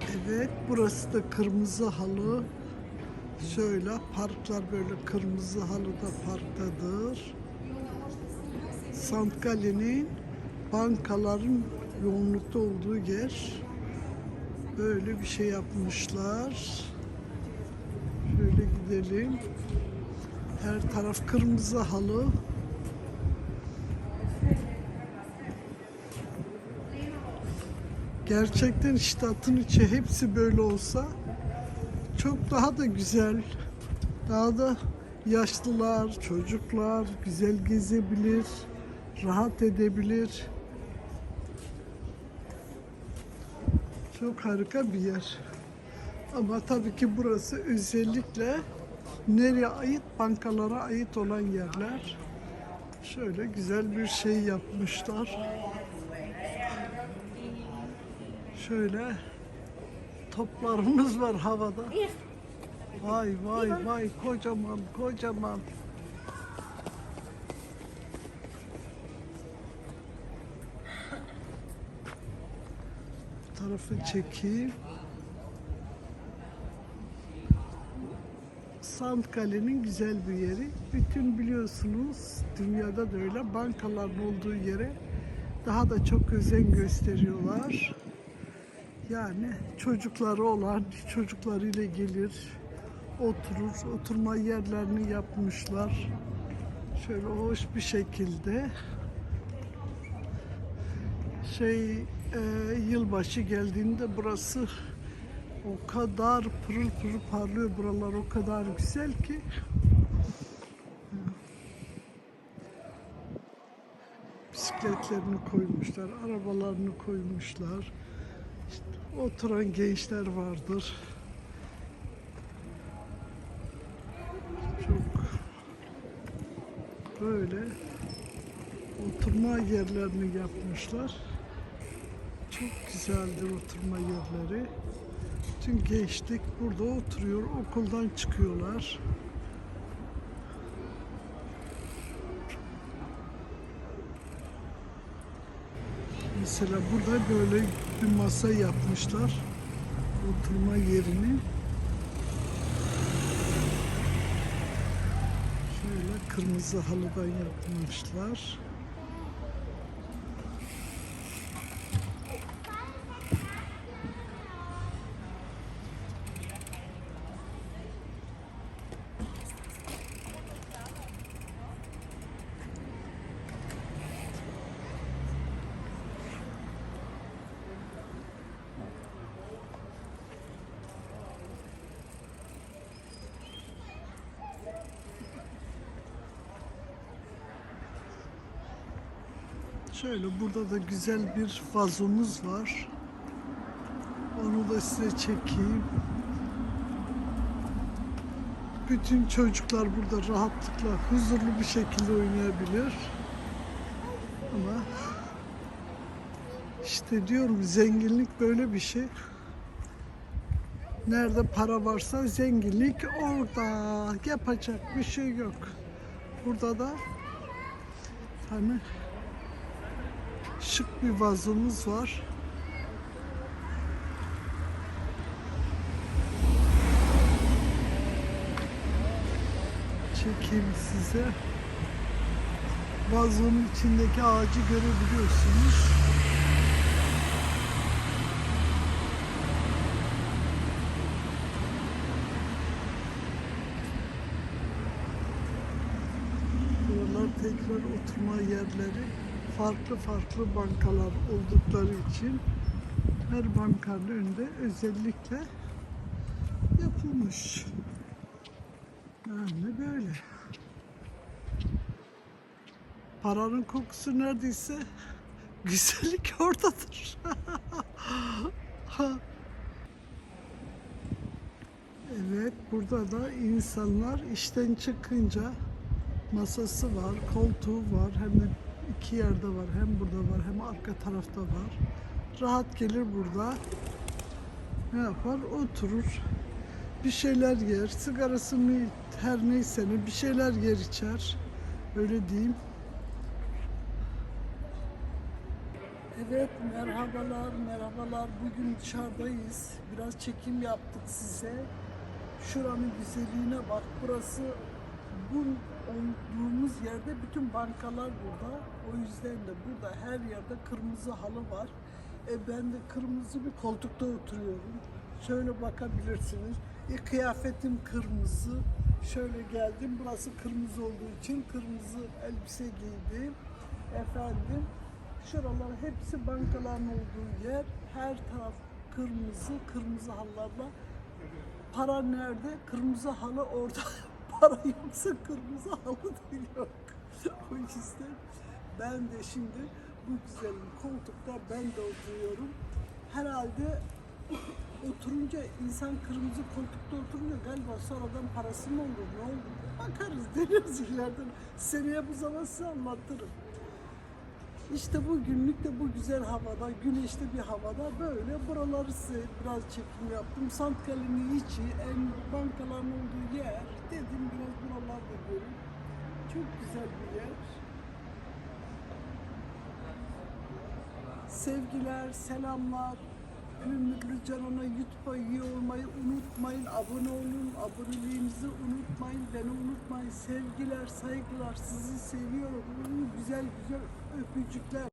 Evet, burası da kırmızı halı. Şöyle parklar böyle kırmızı halıda parktadır. Santkale'nin bankaların yoğunlukta olduğu yer. Böyle bir şey yapmışlar. Şöyle gidelim. Her taraf kırmızı halı. Gerçekten işte atın içi hepsi böyle olsa çok daha da güzel. Daha da yaşlılar, çocuklar güzel gezebilir, rahat edebilir. Çok harika bir yer. Ama tabii ki burası özellikle nereye ait? Bankalara ait olan yerler. Şöyle güzel bir şey yapmışlar. Şöyle toplarımız var havada. Vay vay vay kocaman kocaman. Bu tarafı çekeyim. Santkale'nin güzel bir yeri. Bütün biliyorsunuz dünyada da öyle bankaların olduğu yere daha da çok özen gösteriyorlar. Yani çocukları olan çocuklarıyla gelir, oturur, oturma yerlerini yapmışlar. Şöyle hoş bir şekilde. Şey e, yılbaşı geldiğinde burası o kadar pırıl pırıl parlıyor buralar o kadar güzel ki. Bisikletlerini koymuşlar, arabalarını koymuşlar. Oturan gençler vardır. Çok böyle oturma yerlerini yapmışlar. Çok güzeldir oturma yerleri. Tüm gençlik burada oturuyor, okuldan çıkıyorlar. Mesela burada böyle bir masa yapmışlar. Oturma yerini. Şöyle kırmızı halıdan yapmışlar. Şöyle burada da güzel bir vazomuz var. Onu da size çekeyim. Bütün çocuklar burada rahatlıkla, huzurlu bir şekilde oynayabilir. Ama işte diyorum zenginlik böyle bir şey. Nerede para varsa zenginlik orada. Yapacak bir şey yok. Burada da hani şık bir vazomuz var. Çekeyim size. Vazonun içindeki ağacı görebiliyorsunuz. Buralar tekrar oturma yerleri. Farklı farklı bankalar oldukları için her bankanın önünde özellikle yapılmış. Yani böyle. Paranın kokusu neredeyse güzellik oradadır. evet, burada da insanlar işten çıkınca masası var, koltuğu var, hem iki yerde var. Hem burada var, hem arka tarafta var. Rahat gelir burada. Ne yapar? Oturur. Bir şeyler yer, sigarasını her neyse ne bir şeyler yer içer. Öyle diyeyim. Evet, merhabalar, merhabalar. Bugün dışarıdayız. Biraz çekim yaptık size. Şuranın güzelliğine bak. Burası bu olduğumuz yerde bütün bankalar burada. O yüzden de burada her yerde kırmızı halı var. E ben de kırmızı bir koltukta oturuyorum. Şöyle bakabilirsiniz. E, kıyafetim kırmızı. Şöyle geldim. Burası kırmızı olduğu için kırmızı elbise giydim. Efendim Şuralar hepsi bankaların olduğu yer. Her taraf kırmızı, kırmızı halılarla. Para nerede? Kırmızı halı orada. Para yoksa kırmızı halı da yok. o yüzden ben de şimdi bu güzel koltukta ben de oturuyorum. Herhalde oturunca insan kırmızı koltukta oturunca galiba sonradan parası mı olur ne olur? Bakarız deneriz ileriden. Seneye bu zaman size anlatırım. İşte bu günlük de bu güzel havada, güneşli bir havada böyle buraları size biraz çekim yaptım. Santkale'nin içi, en bankaların olduğu yer. Dedim biraz buralarda görün. Çok güzel bir yer. Sevgiler, selamlar. Gümrüklü Canan'a YouTube'a üye olmayı unutmayın. Abone olun. Aboneliğinizi unutmayın. Beni unutmayın. Sevgiler, saygılar. Sizi seviyorum. Güzel güzel öpücükler.